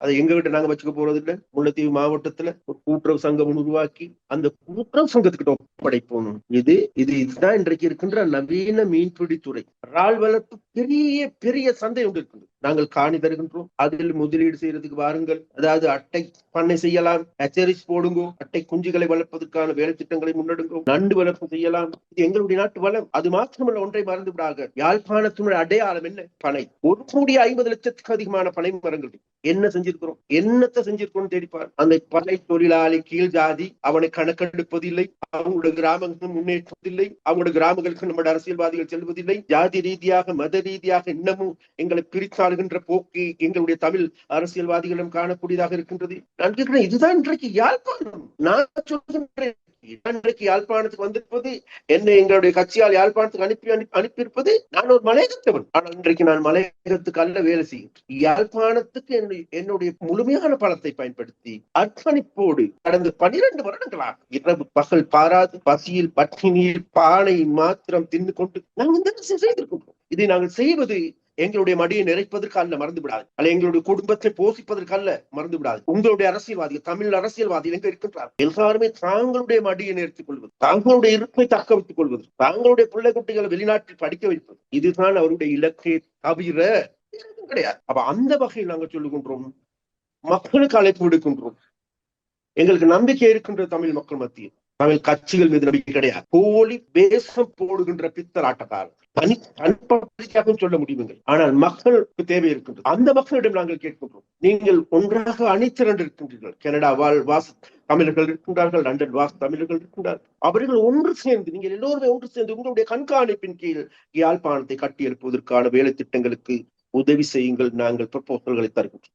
அதை எங்க கிட்ட நாங்க வச்சுக்க போறது இல்ல? முல்லைத்தீவு மாவட்டத்துல ஒரு கூட்டுறவு சங்கம் உருவாக்கி அந்த கூட்டுறவு சங்கத்துக்கிட்ட ஒப்படைப்போம். இது இது இதுதான் இன்றைக்கு இருக்கின்ற நவீன மீன்பிடித்துறை இறால் வளர்ப்பு பெரிய பெரிய சந்தை ஒன்று இருக்குது. நாங்கள் காணி தருகின்றோம். அதில் முதலீடு செய்யறதுக்கு வாருங்கள். அதாவது அட்டை பண்ணை செய்யலாம். ஹெச்சரிஸ் போடுங்கோ. அட்டை குஞ்சுகளை வளர்ப்பதற்கான வேலை திட்டங்களை முன்னெடுங்கோ. நண்டு வளர்ப்பு செய்யலாம். இது எங்களுடைய நாட்டு வளம். அது மாத்திரமல்ல ஒன்றை மறந்து விடாக யாழ்ப்பாணத்தினுடைய அடையாளம் என்ன? பனை. ஒரு கோடி ஐம்பது லட்சத்துக்கு அதிகமான பனை மரங்கள். என்ன செஞ்சிருக்கிறோம்? என்னத்தை செஞ்சிருக்கோம் தேடிப்பார் அந்த பனை தொழிலாளி கீழ் ஜாதி அவனை கணக்கெடுப்பதில்லை. அவங்களுடைய கிராமங்கள் முன்னேற்றுவதில்லை அவங்களுடைய கிராமங்களுக்கு நம்முடைய அரசியல்வாதிகள் செல்வதில்லை. ஜாதி ரீதியாக மத ரீதியாக இன்னமும் எங்களை பிரித்தாளுகின்ற போக்கு எங்களுடைய தமிழ் அரசியல்வாதிகளும் காணக்கூடியதாக இருக்கின்றது. நான் கேட்கிறேன் இதுதான் இன்றைக்கு யாழ்ப்பாணம். நான் சொல்கின்ற நான் யாழ்ப்பாணத்துக்கு வந்திருப்பது என்னை எங்களுடைய கட்சியால் யாழ்ப்பாணத்துக்கு அனுப்பி அனுப்பி அனுப்பியிருப்பது நான் ஒரு மலையகத்தவன். ஆனால் இன்றைக்கு நான் மலையகத்துக்கு அல்ல வேலை செய்கிறேன் யாழ்ப்பாணத்துக்கு என்னுடைய முழுமையான பலத்தை பயன்படுத்தி அர்ப்பணிப்போடு கடந்த பனிரெண்டு வருடங்களாக இரவு பகல் பாராது பசியில் பட்டினியில் பானை மாத்திரம் தின்னு கொண்டு நாங்கள் இந்த செய்திருக்கின்றோம். இதை நாங்கள் செய்வது எங்களுடைய மடியை நிறைப்பதற்கு அல்ல மறந்து விடாது அல்ல எங்களுடைய குடும்பத்தை போஷிப்பதற்கு அல்ல மறந்து விடாது உங்களுடைய அரசியல்வாதிகள் தமிழ் அரசியல்வாதிகள் எங்க இருக்கின்றார் எல்லாருமே தாங்களுடைய மடியை நிறுத்திக் கொள்வது தாங்களுடைய இருப்பை தக்க வைத்துக் கொள்வது தாங்களுடைய பிள்ளை குட்டிகளை வெளிநாட்டில் படிக்க வைப்பது இதுதான் அவருடைய இலக்கை தவிர கிடையாது. அப்ப அந்த வகையில் நாங்கள் சொல்லுகின்றோம் மக்களுக்கு அழைப்பு விடுக்கின்றோம். எங்களுக்கு நம்பிக்கை இருக்கின்ற தமிழ் மக்கள் மத்தியில். தமிழ் கட்சிகள் மீது நம்பிக்கை கிடையாது. போலி வேஷம் போடுகின்ற பித்தலாட்டக்காரர் தனி தனிப்படையாக சொல்ல முடியுங்கள் ஆனால் மக்களுக்கு தேவை இருக்கின்றது. அந்த மக்களிடம் நாங்கள் கேட்கின்றோம். நீங்கள் ஒன்றாக அணிதிரண்டு இருக்கின்றீர்கள். கனடா வாழ் வாச தமிழர்கள் இருக்கின்றார்கள். லண்டன் வாச தமிழர்கள் இருக்கின்றார்கள். அவர்கள் ஒன்று சேர்ந்து நீங்கள் எல்லோருமே ஒன்று சேர்ந்து உங்களுடைய கண்காணிப்பின் கீழ் யாழ்ப்பாணத்தை கட்டியெழுப்புவதற்கான வேலை திட்டங்களுக்கு உதவி செய்யுங்கள். நாங்கள் ப்ரப்போசல்களை தருகின்றோம்.